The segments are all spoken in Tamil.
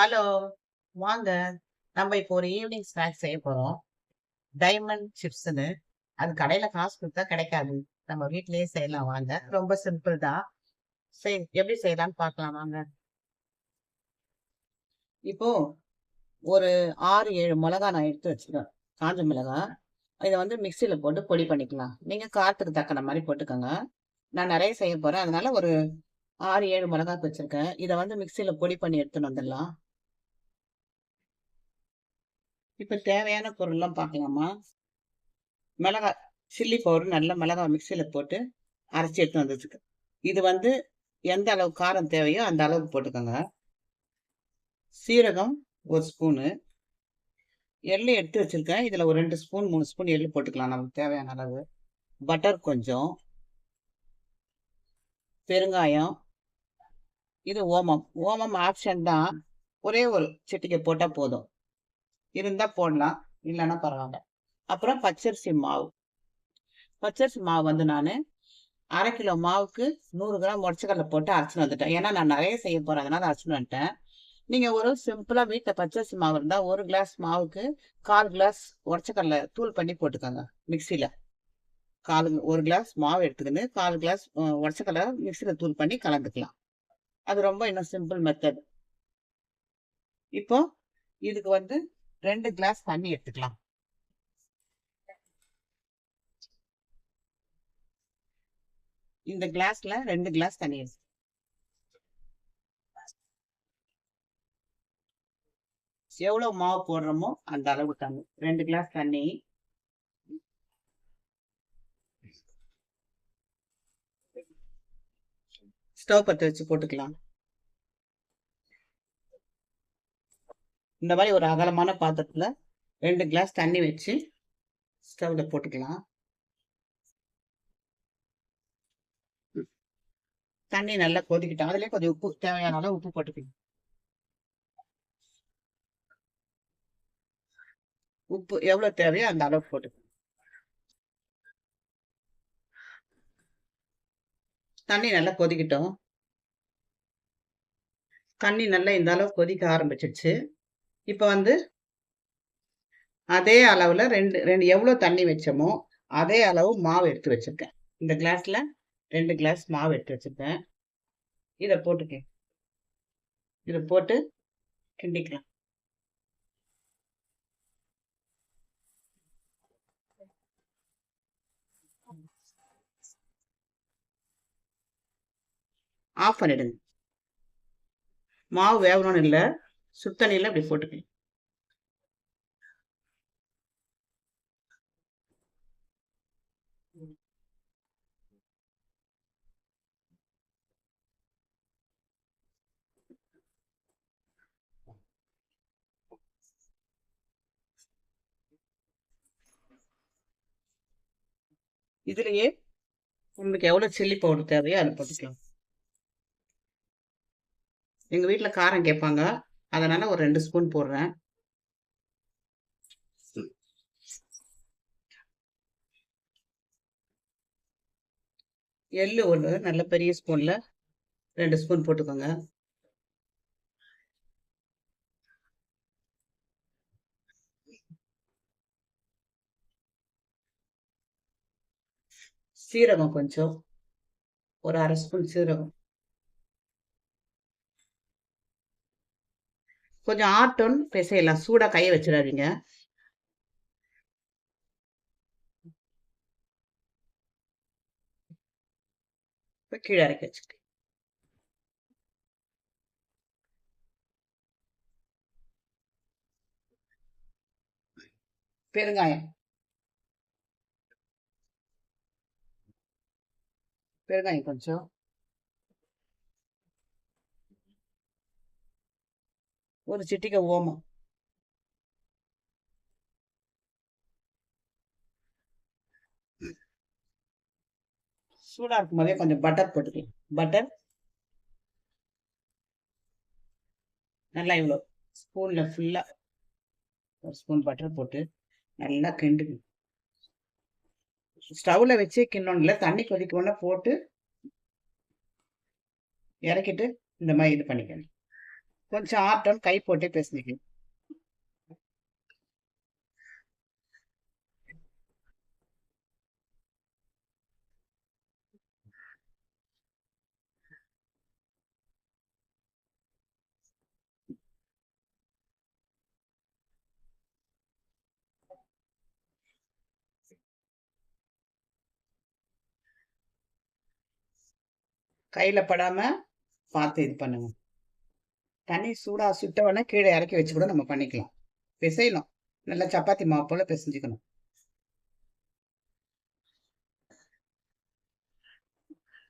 ஹலோ! வாங்க. நம்ம இப்போ ஒரு ஈவினிங் ஸ்நாக்ஸ் செய்ய போறோம். டைமண்ட் சிப்ஸ்னு அது கடையில காசு கொடுத்தா கிடைக்காது. நம்ம வீட்லயே செய்யலாம் வாங்க. ரொம்ப சிம்பிள் தான். செய் எப்படி செய்யலாம்னு பார்க்கலாம் வாங்க. இப்போ ஒரு ஆறு ஏழு மிளகா நான் எடுத்து வச்சுக்கிறேன் காஞ்ச மிளகா. இத வந்து மிக்ஸில போட்டு பொடி பண்ணிக்கலாம். நீங்க காரத்துக்கு தக்கன மாதிரி போட்டுக்கோங்க நான் நிறைய செய்ய போறேன். அதனால ஒரு 6, 7 மிளகாக்கு வச்சிருக்கேன். இத வந்து மிக்ஸில பொடி பண்ணி எடுத்துன்னு வந்துடலாம். இப்போ தேவையான பொருள்லாம் பார்க்கலாமா? மிளகாய் சில்லி பவுடர் நல்ல மிளகா மிக்சியில் போட்டு அரைச்சி எடுத்து வந்துருக்கேன். இது வந்து எந்த அளவு காரம் தேவையோ அந்த அளவுக்கு போட்டுக்கோங்க. சீரகம் ஒரு ஸ்பூனு. எள்ளு எடுத்து வச்சிருக்கேன். இதில் ஒரு ரெண்டு ஸ்பூன், மூணு ஸ்பூன் எள்ளு போட்டுக்கலாம் நமக்கு தேவையான அளவு. பட்டர் கொஞ்சம். பெருங்காயம். இது ஓமம். ஓமம் ஆப்ஷன் தான். ஒரே ஒரு சிட்டிகை போட்டால் போதும். இருந்தா போடலாம். இல்லைன்னா பரவாயில்ல அப்புறம் பச்சரிசி மாவு. பச்சரிசி மாவு வந்து நான் அரை கிலோ மாவுக்கு நூறு கிராம் உடைச்சக்கடல போட்டு அரைச்சின்னு வந்துட்டேன். ஏன்னா நான் நிறைய செய்ய போறேன். அதனால அரைச்சுன்னு வந்துட்டேன். நீங்க ஒரு சிம்பிளா வீட்டில் பச்சரிசி மாவு இருந்தா ஒரு கிளாஸ் மாவுக்கு 1/4 கிளாஸ் உடைச்சக்கடல தூள் பண்ணி போட்டுக்கோங்க. மிக்ஸில. 1/4 1 கிளாஸ் மாவு எடுத்துக்கின்னு 1/4 கிளாஸ் அ உடைச்சக்கடல தூள் பண்ணி கலந்துக்கலாம். அது ரொம்ப இன்னும் சிம்பிள் மெத்தட். இப்போ இதுக்கு வந்து ரெண்டு கிளாஸ் தண்ணி எடுத்துக்கலாம். இந்த கிளாஸ்ல ரெண்டு கிளாஸ் தண்ணி எடுத்து எவ்வளவு மாவு போடுறோமோ அந்த அளவு தண்ணி. ரெண்டு கிளாஸ் தண்ணி. ஸ்டவ் பற்ற வச்சு போட்டுக்கலாம். இந்த மாதிரி ஒரு அகலமான பாத்திரத்தில் ரெண்டு கிளாஸ் தண்ணி வச்சு ஸ்டவ்ல போட்டுக்கலாம். தண்ணி நல்லா கொதிக்கிட்டோம் அதுலேயே கொஞ்சம் உப்பு தேவையான அளவு உப்பு போட்டுக்கணும். உப்பு எவ்வளோ தேவையோ அந்த அளவு போட்டுக்கணும். தண்ணி நல்லா கொதிக்கிட்டோம் தண்ணி நல்லா இந்த அளவு கொதிக்க ஆரம்பிச்சிடுச்சு. இப்போ வந்து அதே அளவில் ரெண்டு ரெண்டு எவ்வளோ தண்ணி வச்சோமோ, அதே அளவு மாவு எடுத்து வச்சுருக்கேன் இந்த கிளாஸில் ரெண்டு கிளாஸ் மாவு எடுத்து வச்சுருக்கேன் இதை போட்டுக்கேன் இதை போட்டு கிண்டிக்கலாம். ஆஃப் பண்ணிடுங்க. மாவு வேகணும்னு இல்லை சுடு அப்படி போட்டுக்கலாம் இதுலயே உங்களுக்கு எவ்வளவு சில்லி பவுடர் தேவையோ அதை போட்டுக்கலாம். எங்க வீட்டுல காரம் கேட்பாங்க. அதனால ஒரு ரெண்டு ஸ்பூன் போடுறேன். எள்ளு ஒன்று நல்ல பெரிய ஸ்பூனில் ரெண்டு ஸ்பூன் போட்டுக்கோங்க. சீரகம் கொஞ்சம். ஒரு அரை ஸ்பூன் சீரகம். கொஞ்சம் ஆட்டோன்னு பிசையலாம் சூடாக கையை வச்சிடாதீங்க. இப்போ கீழே இறக்கி வச்சுக்க. பெருங்காயம். பெருங்காயம் கொஞ்சம். ஒரு சிட்டிகை ஓமம். சூடா இருக்கும்போதே கொஞ்சம் பட்டர் போட்டுக்கலாம். பட்டர் நல்லா இவ்வளோ ஸ்பூன்ல ஃபுல்லா ஒரு ஸ்பூன் பட்டர் போட்டு நல்லா கிண்டுக்கணும் ஸ்டவ்ல வச்சே கிண்டணும் தண்ணி கொதிக்கணும்னா போட்டு இறக்கிட்டு இந்த மாதிரி இது பண்ணிக்கணும். கொஞ்சம் ஆட்டம் கை போட்டு பிசைஞ்சிக்கணும் கையில படாம பார்த்து இது பண்ணுங்க. தண்ணி சூடாக சுட்டவொடனே கீழே இறக்கி வச்சு கூட நம்ம பண்ணிக்கலாம். பிசையணும் நல்லா சப்பாத்தி மாவு போல பிசைஞ்சுக்கணும்.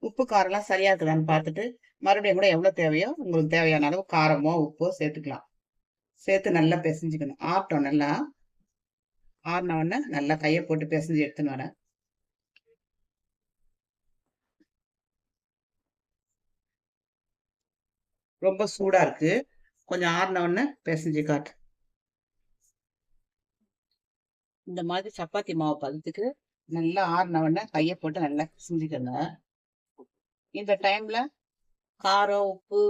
உப்பு காரம்லாம் சரியா இருக்குதான்னு பார்த்துட்டு மறுபடியும் கூட எவ்வளோ தேவையோ உங்களுக்கு தேவையான அளவு காரமோ உப்போ சேர்த்துக்கலாம். சேர்த்து நல்லா பிசைஞ்சுக்கணும். ஆட்டம் நல்லா. ஆறின உடனே நல்லா கையை போட்டு பிசைஞ்சு எடுத்துன்னு வரேன். ரொம்ப சூடா இருக்கு. கொஞ்சம் ஆறின உடனே பிசைஞ்சு காட்டு. இந்த மாதிரி சப்பாத்தி மாவு பதத்துக்கு நல்லா ஆறின உடனே கையை போட்டு நல்லா பிசைஞ்சுக்கங்க இந்த டைம்ல காரம் உப்பு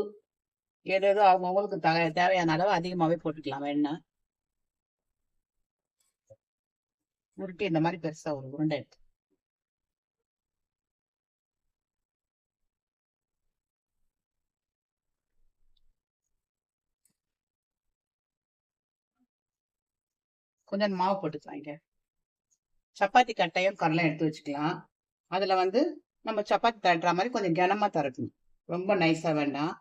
ஏதோ அவங்கவுங்களுக்கு தக தேவையான அளவு அதிகமாகவே போட்டுக்கலாம் வேணா உருட்டி இந்த மாதிரி பெருசாக ஒரு உருண்டை எடுத்து கொஞ்சம் மாவு போட்டுக்கலாங்க சப்பாத்தி கட்டையும் கடலையும் எடுத்து வச்சுக்கலாம். அதுல வந்து நம்ம சப்பாத்தி தட்டுற மாதிரி கொஞ்சம் கனமாக தரட்டும் ரொம்ப நைஸாக வேண்டாம்.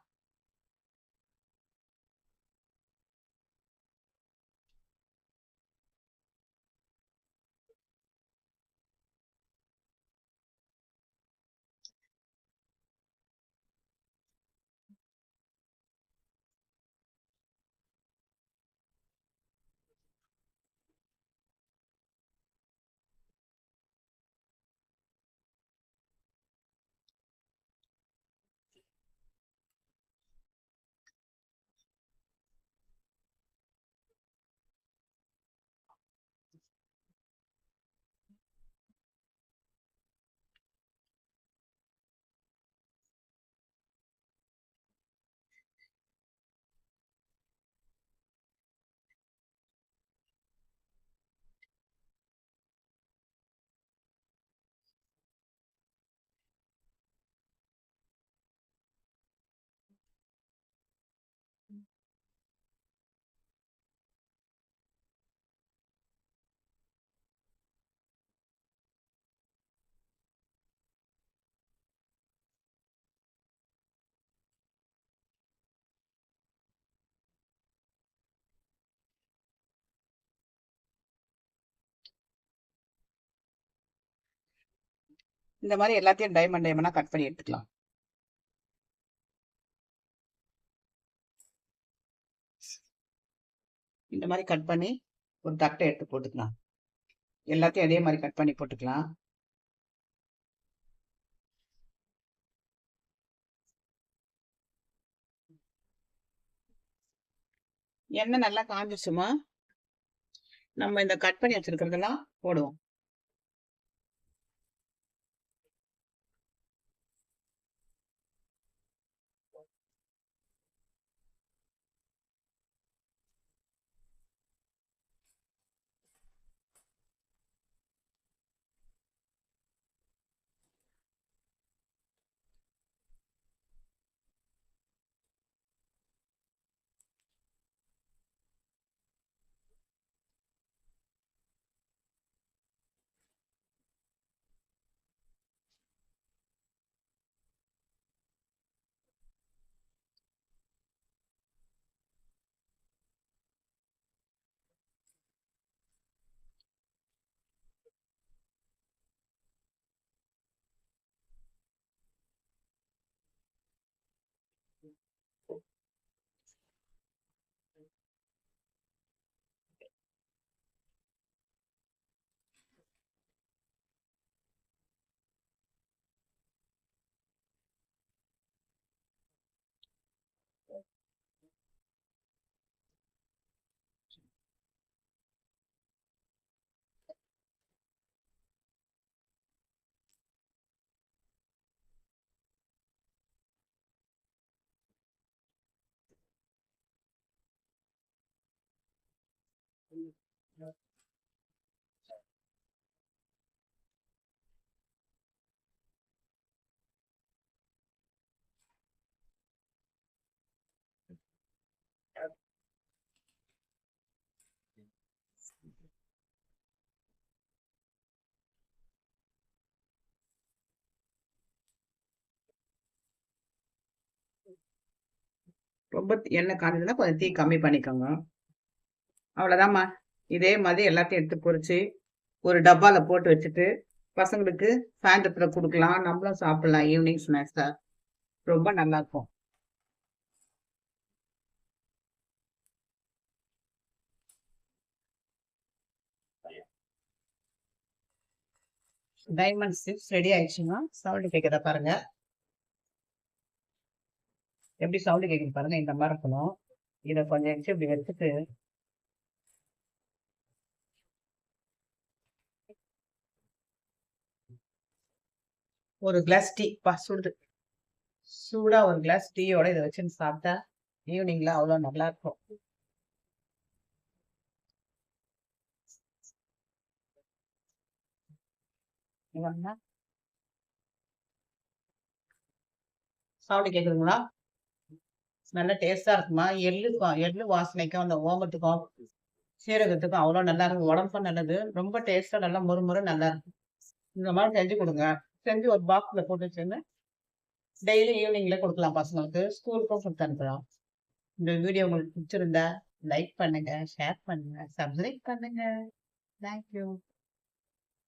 இந்த மாதிரி எல்லாத்தையும் டைமண்ட் டைமண்டாக கட் பண்ணி எடுத்துக்கலாம். இந்த மாதிரி கட் பண்ணி ஒரு தட்டை எடுத்து போட்டுக்கலாம். எல்லாத்தையும் அதே மாதிரி கட் பண்ணி போட்டுக்கலாம். எண்ணெய் நல்லா காஞ்சிச்சுமா நம்ம இந்த கட் பண்ணி வச்சிருக்கிறதெல்லாம் போடுவோம். ரொம்ப எண்ணெய் காஞ்சதுன்னா கொஞ்சம் தீ கம்மி பண்ணிக்கோங்க. அவ்வளோதாம்மா இதே மாதிரி எல்லாத்தையும் எடுத்து பொறிச்சு ஒரு டப்பால போட்டு வச்சுட்டு பசங்களுக்கு சாயந்தரத்தில் கொடுக்கலாம். நம்மளும் சாப்பிடலாம். ஈவினிங் ஸ்நாக்ஸாக ரொம்ப நல்லா இருக்கும் டைமண்ட் சிப்ஸ் ரெடி ஆயிடுச்சுன்னா சவுண்டு கேட்குறத பாருங்க. எப்படி சவுண்டு கேட்குது பாருங்க. இந்த மாதிரி இருக்கணும். இதை கொஞ்சம் எடுத்து இப்படி வச்சுட்டு ஒரு கிளாஸ் டீ பா சுடுது சூடாக ஒரு கிளாஸ் டீயோட இதை வச்சுன்னு சாப்பிட்டா ஈவினிங்ல அவ்வளோ நல்லா இருக்கும். சாப்பிட்டு கேக்குதுங்களா? நல்ல டேஸ்டா இருக்குமா? எள்ளு எள்ளு வாசனைக்கும் அந்த ஓமத்துக்கும் சீரகத்துக்கும் அவ்வளோ நல்லா இருக்கும். உடம்புக்கும் நல்லது. ரொம்ப டேஸ்டா நல்லா முறுமுறு நல்லா இருக்கும். இந்த மாதிரி செஞ்சு கொடுங்க. செஞ்சு ஒரு பாக்ஸில் போட்டு வச்சுருந்து டெய்லி ஈவினிங்கில் கொடுக்கலாம் பசங்களுக்கு. ஸ்கூலுக்கும் கொடுத்து அனுப்பலாம். இந்த வீடியோ உங்களுக்கு பிடிச்சிருந்தா லைக் பண்ணுங்கள் ஷேர் பண்ணுங்கள் சப்ஸ்கிரைப் பண்ணுங்கள் தேங்க்யூ